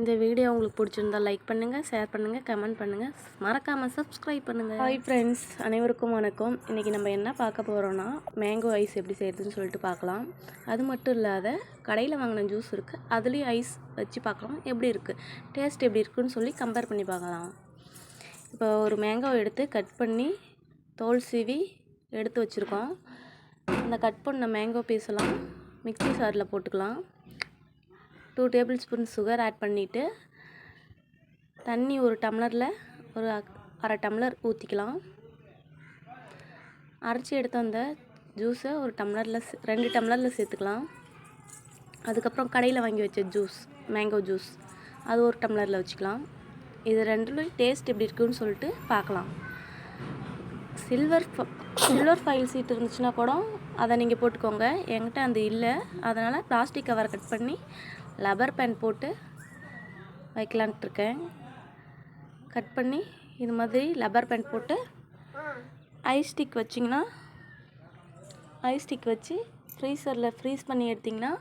இந்த வீடியோ உங்களுக்கு பிடிச்சிருந்தா லைக் பண்ணுங்கள் ஷேர் பண்ணுங்கள் கமெண்ட் பண்ணுங்கள் மறக்காமல் சப்ஸ்கிரைப் பண்ணுங்கள் ஹாய் ஃப்ரெண்ட்ஸ் அனைவருக்கும் வணக்கம். இன்றைக்கி நம்ம என்ன பார்க்க போகிறோன்னா மேங்கோ ஐஸ் எப்படி செய்கிறதுன்னு சொல்லிட்டு பார்க்கலாம். அது மட்டும் இல்லாத கடையில் வாங்கின ஜூஸ் இருக்குது அதுலேயும் ஐஸ் வச்சு பார்க்கலாம். எப்படி இருக்குது டேஸ்ட் எப்படி இருக்குன்னு சொல்லி கம்பேர் பண்ணி பார்க்கலாம். இப்போ ஒரு மேங்கோ எடுத்து கட் பண்ணி தோல் சீவி எடுத்து வச்சுருக்கோம். அந்த கட் பண்ண மேங்கோ பீஸ் எல்லாம் சாரில் போட்டுக்கலாம். Two tablespoon sugar add பண்ணிவிட்டு தண்ணி ஒரு டம்ளரில் ஒரு அக்- அரை டம்ளர் ஊற்றிக்கலாம் அரைச்சி எடுத்து வந்த ஜூஸை ஒரு டம்ளரில் ரெண்டு டம்ளரில் சேர்த்துக்கலாம். அதுக்கப்புறம் கடையில் வாங்கி வச்ச ஜூஸ் மேங்கோ ஜூஸ் அது ஒரு டம்ளரில் வச்சுக்கலாம். இது ரெண்டுலையும் டேஸ்ட் எப்படி இருக்குன்னு சொல்லிட்டு பார்க்கலாம் சில்வர் சில்வர் ஃபைல் சீட் இருந்துச்சுன்னா கூட அதை நீங்கள் போட்டுக்கோங்க. என்கிட்ட அந்த இல்லை. அதனால் பிளாஸ்டிக் கவர் கட் பண்ணி லப்பர் பேன் போட்டு வைக்கலான்ட்டு இருக்கேன். கட் பண்ணி இது மாதிரி லப்பர் பேன் போட்டு ஐஸ் ஸ்டிக் வச்சிங்கன்னா ஐஸ் ஸ்டிக் வச்சு ஃப்ரீசரில் ஃப்ரீஸ் பண்ணி எடுத்திங்கன்னா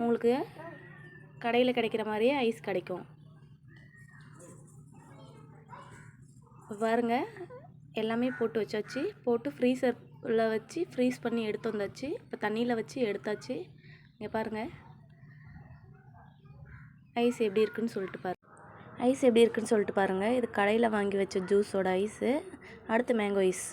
உங்களுக்கு கடையில் கிடைக்கிற மாதிரியே ஐஸ் கிடைக்கும். பாருங்கள் பாருங்க. எல்லாமே போட்டு வச்சாச்சு. போட்டு ஃப்ரீசரில் வச்சு ஃப்ரீஸ் பண்ணி எடுத்து வந்தாச்சு. இப்போ தண்ணியில் வச்சு எடுத்தாச்சு. இங்கே பாருங்கள் ஐஸ் எப்படி இருக்குன்னு சொல்லிட்டு பாரு. ஐஸ் எப்படி இருக்குன்னு சொல்லிட்டு பாருங்கள் இது கடையில் வாங்கி வச்ச ஜூஸோட ஐஸு அடுத்து மேங்கோ ஐஸ்